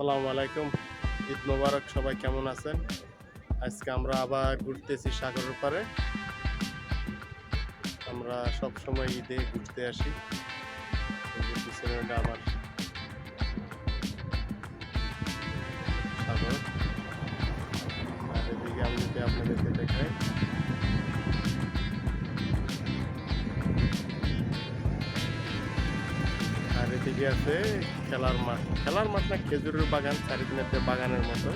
আসসালামু আলাইকুম। ঈদ মোবারক, সবাই কেমন আছেন? আজকে আমরা আবার ঘুরতেছি সাগরের পারে আমরা সব সময় ঈদে ঘুরতে আসি। আবার সাগর। আর এদিকে আমি যদি আপনাদেরকে দেখাই আর এদিকে আছে, খেলার মাঠ। খেলার মাঠ না, খেজুরের বাগান চারিদিনের বাগানের মতো।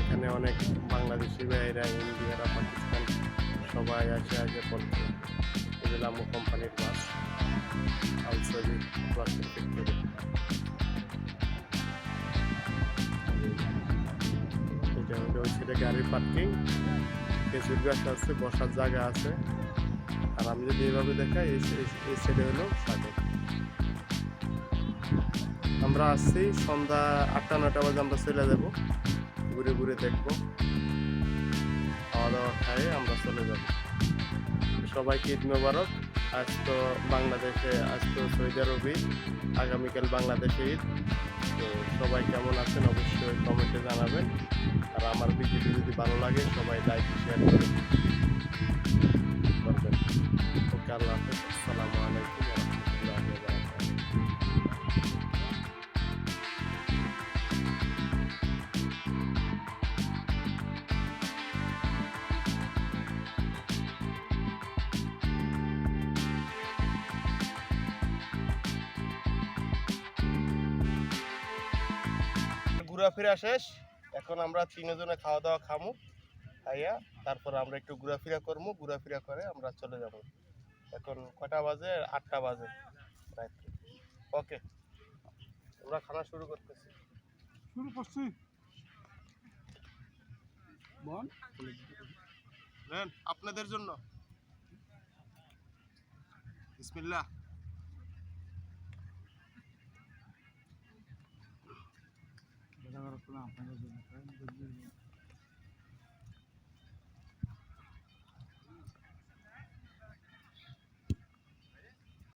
এখানে অনেক বাংলাদেশি ভাইরা ইন্ডিয়ারা, পাকিস্তান, সবাই আসে আগে পড়তে। এগুলো কোম্পানির মাছ আলসবি প্লাস্টিক ফ্যাক্টরি সাইডে গাড়ির পার্কিং খেজুর গাছ আছে, বসার জায়গা আছে। আর আমি যদি এইভাবে দেখাই, এই সাইডে হলো সাগর। আমরা আসছি সন্ধ্যা আটটা নটা বাজে আমরা চলে যাব। ঘুরে ঘুরে দেখব। খাওয়া দাওয়া খাই, আমরা চলে যাব। সবাইকে ঈদ মোবারক। আজ তো বাংলাদেশে, আজ তো সৌদি আরব ঈদ আগামীকাল বাংলাদেশে ঈদ। তো সবাই কেমন আছেন অবশ্যই কমেন্টে জানাবেন। আর আমার ভিডিওটি যদি ভালো লাগে, সবাই লাইক শেয়ার করবেন ওকে, আল্লাহ হাফেজ। ঘোরাফেরা শেষ। এখন আমরা তিনজনে খাওয়া দাওয়া খামু। খাইয়া তারপর আমরা একটু ঘোরাফেরা করব ঘোরাফেরা করে আমরা চলে যাব। এখন কটা বাজে? আটটা বাজে। রাত্রে। ওকে। আমরা খানা শুরু করতেছি। শুরু করছি। আপনাদের জন্য। বিসমিল্লাহ। আপনাদের জন্য